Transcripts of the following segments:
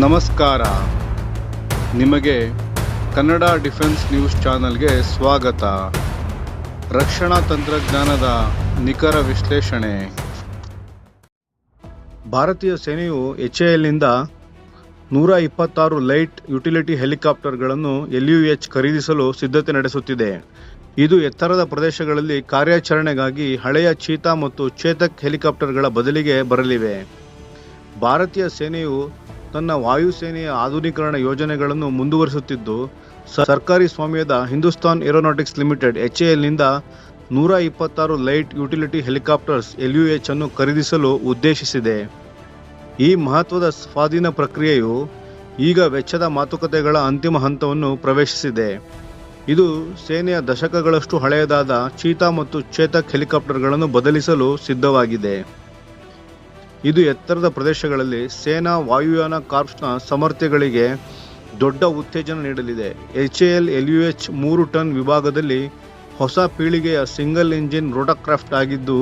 ನಮಸ್ಕಾರ. ನಿಮಗೆ Kannada defence news ಚಾನಲ್ಗೆ ಸ್ವಾಗತ. ರಕ್ಷಣಾ ತಂತ್ರಜ್ಞಾನದ ನಿಖರ ವಿಶ್ಲೇಷಣೆ. ಭಾರತೀಯ ಸೇನೆಯು ಎಚ್ ಎಲ್ನಿಂದ ನೂರ ಇಪ್ಪತ್ತಾರು ಲೈಟ್ ಯುಟಿಲಿಟಿ ಹೆಲಿಕಾಪ್ಟರ್ಗಳನ್ನು ಎಲ್ ಯು ಎಚ್ ಖರೀದಿಸಲು ಸಿದ್ಧತೆ ನಡೆಸುತ್ತಿದೆ. ಇದು ಎತ್ತರದ ಪ್ರದೇಶಗಳಲ್ಲಿ ಕಾರ್ಯಾಚರಣೆಗಾಗಿ ಹಳೆಯ ಚೀತಾ ಮತ್ತು ಚೇತಕ್ ಹೆಲಿಕಾಪ್ಟರ್ಗಳ ಬದಲಿಗೆ ಬರಲಿವೆ. ಭಾರತೀಯ ಸೇನೆಯು ತನ್ನ ವಾಯುಸೇನೆಯ ಆಧುನೀಕರಣ ಯೋಜನೆಗಳನ್ನು ಮುಂದುವರಿಸುತ್ತಿದ್ದು ಸರ್ಕಾರಿ ಸ್ವಾಮ್ಯದ ಹಿಂದೂಸ್ತಾನ್ ಏರೋನಾಟಿಕ್ಸ್ ಲಿಮಿಟೆಡ್ ಎಚ್ಎಎಲ್ನಿಂದ ನೂರ ಇಪ್ಪತ್ತಾರು ಲೈಟ್ ಯುಟಿಲಿಟಿ ಹೆಲಿಕಾಪ್ಟರ್ಸ್ ಎಲ್ಯುಎಚ್ ಅನ್ನು ಖರೀದಿಸಲು ಉದ್ದೇಶಿಸಿದೆ. ಈ ಮಹತ್ವದ ಸ್ವಾಧೀನ ಪ್ರಕ್ರಿಯೆಯು ಈಗ ವೆಚ್ಚದ ಮಾತುಕತೆಗಳ ಅಂತಿಮ ಹಂತವನ್ನು ಪ್ರವೇಶಿಸಿದೆ. ಇದು ಸೇನೆಯ ದಶಕಗಳಷ್ಟು ಹಳೆಯದಾದ ಚೀತಾ ಮತ್ತು ಚೇತಕ್ ಹೆಲಿಕಾಪ್ಟರ್ಗಳನ್ನು ಬದಲಿಸಲು ಸಿದ್ಧವಾಗಿದೆ. ಇದು ಎತ್ತರದ ಪ್ರದೇಶಗಳಲ್ಲಿ ಸೇನಾ ವಾಯುಯಾನ ಕಾರ್ಪ್ಸ್ನ ಸಮರ್ಥ್ಯಗಳಿಗೆ ದೊಡ್ಡ ಉತ್ತೇಜನ ನೀಡಲಿದೆ. H L L U H ಮೂರು ಟನ್ ವಿಭಾಗದಲ್ಲಿ ಹೊಸ ಪೀಳಿಗೆಯ ಸಿಂಗಲ್ ಇಂಜಿನ್ ರೋಟೋಕ್ರಾಫ್ಟ್ ಆಗಿದ್ದು,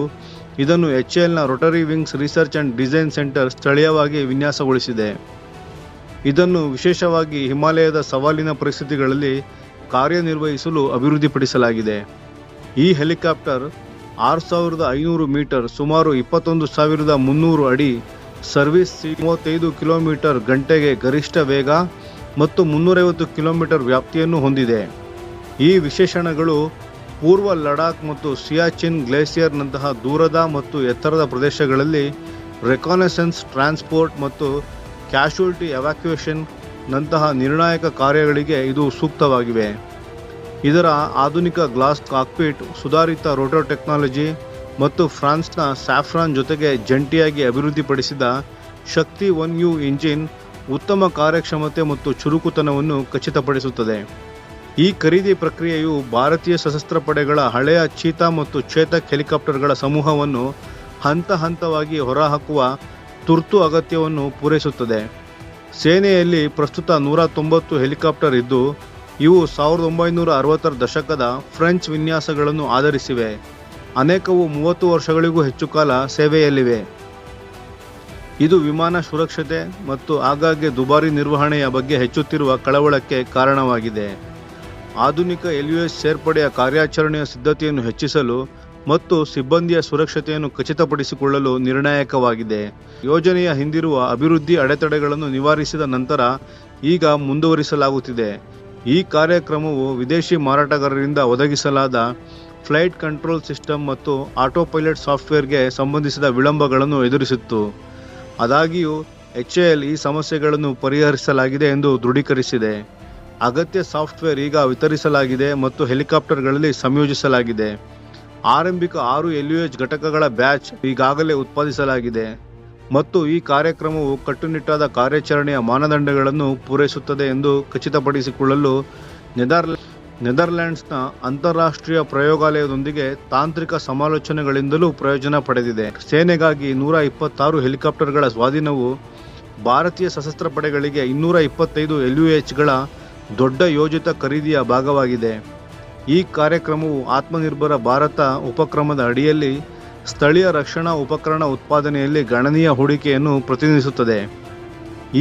ಇದನ್ನು H ಎಲ್ನ rotary wings research and design centre ಸ್ಥಳೀಯವಾಗಿ ವಿನ್ಯಾಸಗೊಳಿಸಿದೆ. ಇದನ್ನು ವಿಶೇಷವಾಗಿ ಹಿಮಾಲಯದ ಸವಾಲಿನ ಪರಿಸ್ಥಿತಿಗಳಲ್ಲಿ ಕಾರ್ಯನಿರ್ವಹಿಸಲು ಅಭಿವೃದ್ಧಿಪಡಿಸಲಾಗಿದೆ. ಈ ಹೆಲಿಕಾಪ್ಟರ್ ಆರು ಸಾವಿರದ ಐನೂರು ಮೀಟರ್ ಸುಮಾರು ಇಪ್ಪತ್ತೊಂದು ಸಾವಿರದ ಮುನ್ನೂರು ಅಡಿ ಸರ್ವಿಸ್ ಮೂವತ್ತೈದು ಕಿಲೋಮೀಟರ್ ಗಂಟೆಗೆ ಗರಿಷ್ಠ ವೇಗ ಮತ್ತು ಮುನ್ನೂರೈವತ್ತು ಕಿಲೋಮೀಟರ್ ವ್ಯಾಪ್ತಿಯನ್ನು ಹೊಂದಿದೆ. ಈ ವಿಶೇಷಣಗಳು ಪೂರ್ವ ಲಡಾಖ್ ಮತ್ತು ಸಿಯಾಚಿನ್ ಗ್ಲೇಸಿಯರ್ನಂತಹ ದೂರದ ಮತ್ತು ಎತ್ತರದ ಪ್ರದೇಶಗಳಲ್ಲಿ ರೆಕಾನೆಸೆನ್ಸ್ ಟ್ರಾನ್ಸ್ಪೋರ್ಟ್ ಮತ್ತು ಕ್ಯಾಶುಯಲ್ಟಿ ಎವ್ಯಾಕ್ಯುಯೇಷನ್ ನಂತಹ ನಿರ್ಣಾಯಕ ಕಾರ್ಯಗಳಿಗೆ ಇದು ಸೂಕ್ತವಾಗಿವೆ. ಇದರ ಆಧುನಿಕ ಗ್ಲಾಸ್ ಕಾಕ್ಪಿಟ್, ಸುಧಾರಿತ ರೋಟೋ ಟೆಕ್ನಾಲಜಿ ಮತ್ತು ಫ್ರಾನ್ಸ್ನ ಸ್ಯಾಫ್ರಾನ್ ಜೊತೆಗೆ ಜಂಟಿಯಾಗಿ ಅಭಿವೃದ್ಧಿಪಡಿಸಿದ ಶಕ್ತಿ ಒನ್ ಯು ಇಂಜಿನ್ ಉತ್ತಮ ಕಾರ್ಯಕ್ಷಮತೆ ಮತ್ತು ಚುರುಕುತನವನ್ನು ಖಚಿತಪಡಿಸುತ್ತದೆ. ಈ ಖರೀದಿ ಪ್ರಕ್ರಿಯೆಯು ಭಾರತೀಯ ಸಶಸ್ತ್ರ ಪಡೆಗಳ ಹಳೆಯ ಚೀತಾ ಮತ್ತು ಚೇತಕ್ ಹೆಲಿಕಾಪ್ಟರ್ಗಳ ಸಮೂಹವನ್ನು ಹಂತ ಹಂತವಾಗಿ ಹೊರಹಾಕುವ ತುರ್ತು ಅಗತ್ಯವನ್ನು ಪೂರೈಸುತ್ತದೆ. ಸೇನೆಯಲ್ಲಿ ಪ್ರಸ್ತುತ ನೂರ ತೊಂಬತ್ತು ಹೆಲಿಕಾಪ್ಟರ್ ಇದ್ದು ಇವು ಸಾವಿರದ ಒಂಬೈನೂರ ಅರವತ್ತರ ದಶಕದ ಫ್ರೆಂಚ್ ವಿನ್ಯಾಸಗಳನ್ನು ಆಧರಿಸಿವೆ. ಅನೇಕವು ಮೂವತ್ತು ವರ್ಷಗಳಿಗೂ ಹೆಚ್ಚು ಕಾಲ ಸೇವೆಯಲ್ಲಿವೆ. ಇದು ವಿಮಾನ ಸುರಕ್ಷತೆ ಮತ್ತು ಆಗಾಗ್ಗೆ ದುಬಾರಿ ನಿರ್ವಹಣೆಯ ಬಗ್ಗೆ ಹೆಚ್ಚುತ್ತಿರುವ ಕಳವಳಕ್ಕೆ ಕಾರಣವಾಗಿದೆ. ಆಧುನಿಕ ಎಲ್ಯುಎಸ್ ಸೇರ್ಪಡೆಯ ಕಾರ್ಯಾಚರಣೆಯ ಸಿದ್ಧತೆಯನ್ನು ಹೆಚ್ಚಿಸಲು ಮತ್ತು ಸಿಬ್ಬಂದಿಯ ಸುರಕ್ಷತೆಯನ್ನು ಖಚಿತಪಡಿಸಿಕೊಳ್ಳಲು ನಿರ್ಣಾಯಕವಾಗಿದೆ. ಯೋಜನೆಯ ಹಿಂದಿರುವ ಅಭಿವೃದ್ಧಿ ಅಡೆತಡೆಗಳನ್ನು ನಿವಾರಿಸಿದ ನಂತರ ಈಗ ಮುಂದುವರಿಸಲಾಗುತ್ತಿದೆ. ಈ ಕಾರ್ಯಕ್ರಮವು ವಿದೇಶಿ ಮಾರಾಟಗಾರರಿಂದ ಒದಗಿಸಲಾದ ಫ್ಲೈಟ್ ಕಂಟ್ರೋಲ್ ಸಿಸ್ಟಮ್ ಮತ್ತು ಆಟೋ ಪೈಲಟ್ ಸಾಫ್ಟ್ವೇರ್ಗೆ ಸಂಬಂಧಿಸಿದ ವಿಳಂಬಗಳನ್ನು ಎದುರಿಸಿತ್ತು. ಆದಾಗ್ಯೂ, ಎಚ್ ಈ ಸಮಸ್ಯೆಗಳನ್ನು ಪರಿಹರಿಸಲಾಗಿದೆ ಎಂದು ದೃಢೀಕರಿಸಿದೆ. ಅಗತ್ಯ ಸಾಫ್ಟ್ವೇರ್ ಈಗ ವಿತರಿಸಲಾಗಿದೆ ಮತ್ತು ಹೆಲಿಕಾಪ್ಟರ್ಗಳಲ್ಲಿ ಸಂಯೋಜಿಸಲಾಗಿದೆ. ಆರಂಭಿಕ ಆರು ಎಲ್ಯುಎಚ್ ಘಟಕಗಳ ಬ್ಯಾಚ್ ಈಗಾಗಲೇ ಉತ್ಪಾದಿಸಲಾಗಿದೆ. ಮತ್ತು ಈ ಕಾರ್ಯಕ್ರಮವು ಕಟ್ಟುನಿಟ್ಟಾದ ಕಾರ್ಯಾಚರಣೆಯ ಮಾನದಂಡಗಳನ್ನು ಪೂರೈಸುತ್ತದೆ ಎಂದು ಖಚಿತಪಡಿಸಿಕೊಳ್ಳಲು ನೆದರ್ಲ್ಯಾಂಡ್ ನೆದರ್ಲ್ಯಾಂಡ್ಸ್ನ ಅಂತಾರಾಷ್ಟ್ರೀಯ ಪ್ರಯೋಗಾಲಯದೊಂದಿಗೆ ತಾಂತ್ರಿಕ ಸಮಾಲೋಚನೆಗಳಿಂದಲೂ ಪ್ರಯೋಜನ ಪಡೆದಿದೆ. ಸೇನೆಗಾಗಿ ನೂರ ಇಪ್ಪತ್ತಾರು ಹೆಲಿಕಾಪ್ಟರ್ಗಳ ಸ್ವಾಧೀನವು ಭಾರತೀಯ ಸಶಸ್ತ್ರ ಪಡೆಗಳಿಗೆ ಇನ್ನೂರ ಇಪ್ಪತ್ತೈದು ಎಲ್ಯುಎಚ್ಗಳ ದೊಡ್ಡ ಯೋಜಿತ ಖರೀದಿಯ ಭಾಗವಾಗಿದೆ. ಈ ಕಾರ್ಯಕ್ರಮವು ಆತ್ಮನಿರ್ಭರ ಭಾರತ ಉಪಕ್ರಮದ ಅಡಿಯಲ್ಲಿ ಸ್ಥಳೀಯ ರಕ್ಷಣಾ ಉಪಕರಣ ಉತ್ಪಾದನೆಯಲ್ಲಿ ಗಣನೀಯ ಹೂಡಿಕೆಯನ್ನು ಪ್ರತಿನಿಧಿಸುತ್ತದೆ.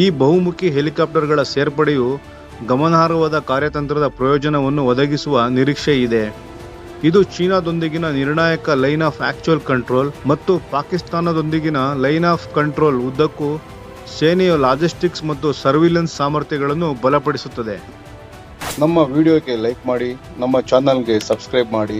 ಈ ಬಹುಮುಖಿ ಹೆಲಿಕಾಪ್ಟರ್ಗಳ ಸೇರ್ಪಡೆಯು ಗಮನಾರ್ಹವಾದ ಕಾರ್ಯತಂತ್ರದ ಪ್ರಯೋಜನವನ್ನು ಒದಗಿಸುವ ನಿರೀಕ್ಷೆ ಇದೆ. ಇದು ಚೀನಾದೊಂದಿಗಿನ ನಿರ್ಣಾಯಕ ಲೈನ್ ಆಫ್ ಆಕ್ಚುಯಲ್ ಕಂಟ್ರೋಲ್ ಮತ್ತು ಪಾಕಿಸ್ತಾನದೊಂದಿಗಿನ ಲೈನ್ ಆಫ್ ಕಂಟ್ರೋಲ್ ಉದ್ದಕ್ಕೂ ಸೇನೆಯ ಲಾಜಿಸ್ಟಿಕ್ಸ್ ಮತ್ತು ಸರ್ವಿಲೆನ್ಸ್ ಸಾಮರ್ಥ್ಯಗಳನ್ನು ಬಲಪಡಿಸುತ್ತದೆ. ನಮ್ಮ ವಿಡಿಯೋಗೆ ಲೈಕ್ ಮಾಡಿ, ನಮ್ಮ ಚಾನಲ್ಗೆ ಸಬ್ಸ್ಕ್ರೈಬ್ ಮಾಡಿ.